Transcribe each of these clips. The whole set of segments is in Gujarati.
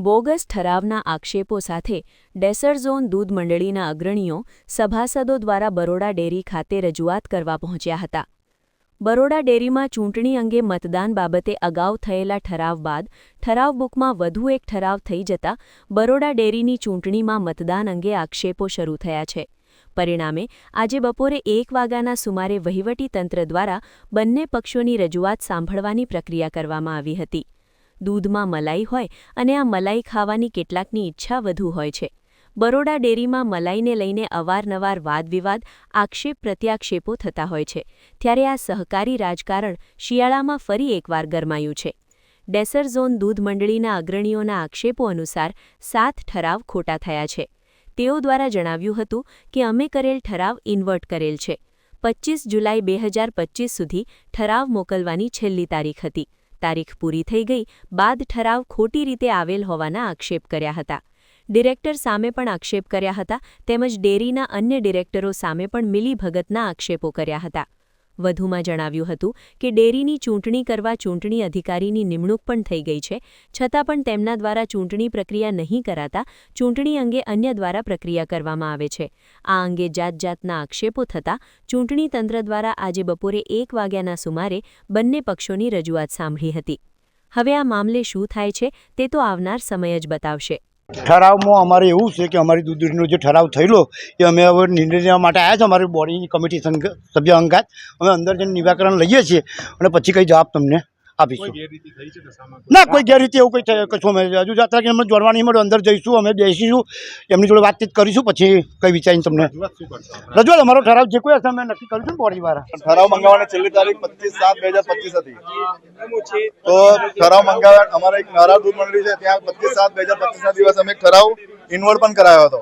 બોગસ ઠરાવના આક્ષેપો સાથે ડેસર ઝોન દૂધ મંડળીના અગ્રણીઓ સભાસદો દ્વારા બરોડા ડેરી ખાતે રજૂઆત કરવા પહોંચ્યા હતા. બરોડા ડેરીમાં ચૂંટણી અંગે મતદાન બાબતે અગાઉ થયેલા ઠરાવ બાદ ઠરાવ બુકમાં વધુ એક ઠરાવ થઈ જતા બરોડા ડેરીની ચૂંટણીમાં મતદાન અંગે આક્ષેપો શરૂ થયા છે. પરિણામે, આજે બપોરે એક વાગ્યાના સુમારે વહીવટીતંત્ર દ્વારા બંને પક્ષોની રજૂઆત સાંભળવાની પ્રક્રિયા કરવામાં આવી હતી. દૂધમાં મલાઈ હોય અને આ મલાઈ ખાવાની કેટલાકની ઈચ્છા વધુ હોય છે. બરોડા ડેરીમાં મલાઈને લઈને અવારનવાર વાદવિવાદ, આક્ષેપ, પ્રત્યાક્ષેપો થતા હોય છે. ત્યારે આ સહકારી રાજકારણ શિયાળામાં ફરી એકવાર ગરમાયું છે. ડેસર ઝોન દૂધ મંડળીના અગ્રણીઓના આક્ષેપો અનુસાર સાત ઠરાવ ખોટા થયા છે. તેઓ દ્વારા જણાવ્યું હતું કે અમે કરેલ ઠરાવ ઇન્વર્ટ કરેલ છે. પચીસ જુલાઈ બે સુધી ઠરાવ મોકલવાની છેલ્લી તારીખ હતી. તારીખ પૂરી થઈ ગઈ, બાદ ઠરાવ ખોટી રીતે આવેલ હોવાના આક્ષેપ કર્યા હતા. ડિરેક્ટર સામે પણ આક્ષેપ કર્યા હતા, તેમજ ડેરીના અન્ય ડિરેક્ટરો સામે પણ મિલીભગતના આક્ષેપો કર્યા હતા. વધુમાં જણાવ્યું હતું કે ડેરીની ચૂંટણી કરવા ચૂંટણી અધિકારીની નિમણૂક પણ થઈ ગઈ છે. છતાં પણ તેમના દ્વારા ચૂંટણી પ્રક્રિયા નહીં કરાતા ચૂંટણી અંગે અન્ય દ્વારા પ્રક્રિયા કરવામાં આવે છે. આ અંગે જાતજાતના આક્ષેપો થતાં ચૂંટણી તંત્ર દ્વારા આજે બપોરે એક વાગ્યાના સુમારે બંને પક્ષોની રજૂઆત સાંભળી હતી. હવે આ મામલે શું થાય છે તે તો આવનાર સમય જ બતાવશે. ઠરાવમાં અમારે એવું છે કે અમારી દૂધનો જે ઠરાવ થયેલો, એ અમે હવે નિર્ણય માટે આવ્યા છે અમારી બોડીની કમિટી સભ્ય અંગાત અમે અંદર જઈને નિરાકરણ લઈએ છીએ અને પછી કંઈ જવાબ તમને આપીશું. ના કોઈ ગેરરીતિ એવું કંઈ થયું કશું અમે હજુ જાત્રા કે અમને જોડવાની મળ્યું અંદર જઈશું અમે બેસીશું એમની જોડે વાતચીત કરીશું પછી કંઈ વિચારીને તમને રજૂઆત અમારો ઠરાવ જે કોઈ હશે અમે નક્કી કરીશું ને બોડીવાળા ઠરાવ મંગાવવાની છેલ્લી તારીખ પચીસ સાત બે હજાર પચીસ હતી. તો ઠરાવ મંગાવ્યા અમારે એક નારા દૂધ મંડળી છે ત્યાં પચીસ સાત બે હજાર પચીસ ના દિવસ અમે ઠરાવ ઇન્વોલ્વ પણ કરાયો હતો.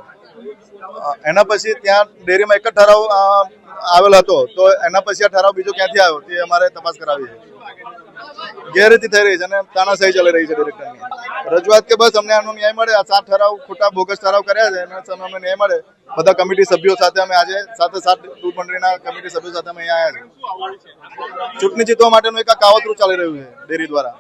એના પછી ત્યાં ડેરીમાં એક જ ઠરાવ આવેલો હતો, તો એના પછી આ ઠરાવ બીજો ક્યાંથી આવ્યો? તે અમારે તપાસ કરાવી છે. ગેરરીતિ થઈ રહી છે અને તાનાશાહી ચાલી રહી છે ડિરેક્ટરની રજૂઆત કે બસ અમને આનો ન્યાય મળે, આ સાત ઠરાવ, ખોટા બોગસ ઠરાવ કર્યા છે, એના સામે અમને ન્યાય મળે. બધા કમિટી સભ્યો સાથે અમે આજે સાથે સાત દૂધ મંડળીના કમિટી સભ્યો સાથે અમે અહીંયા આવ્યા છે ચૂંટણી જીતવા માટેનું એક કાવતરું ચાલી રહ્યું છે ડેરી દ્વારા.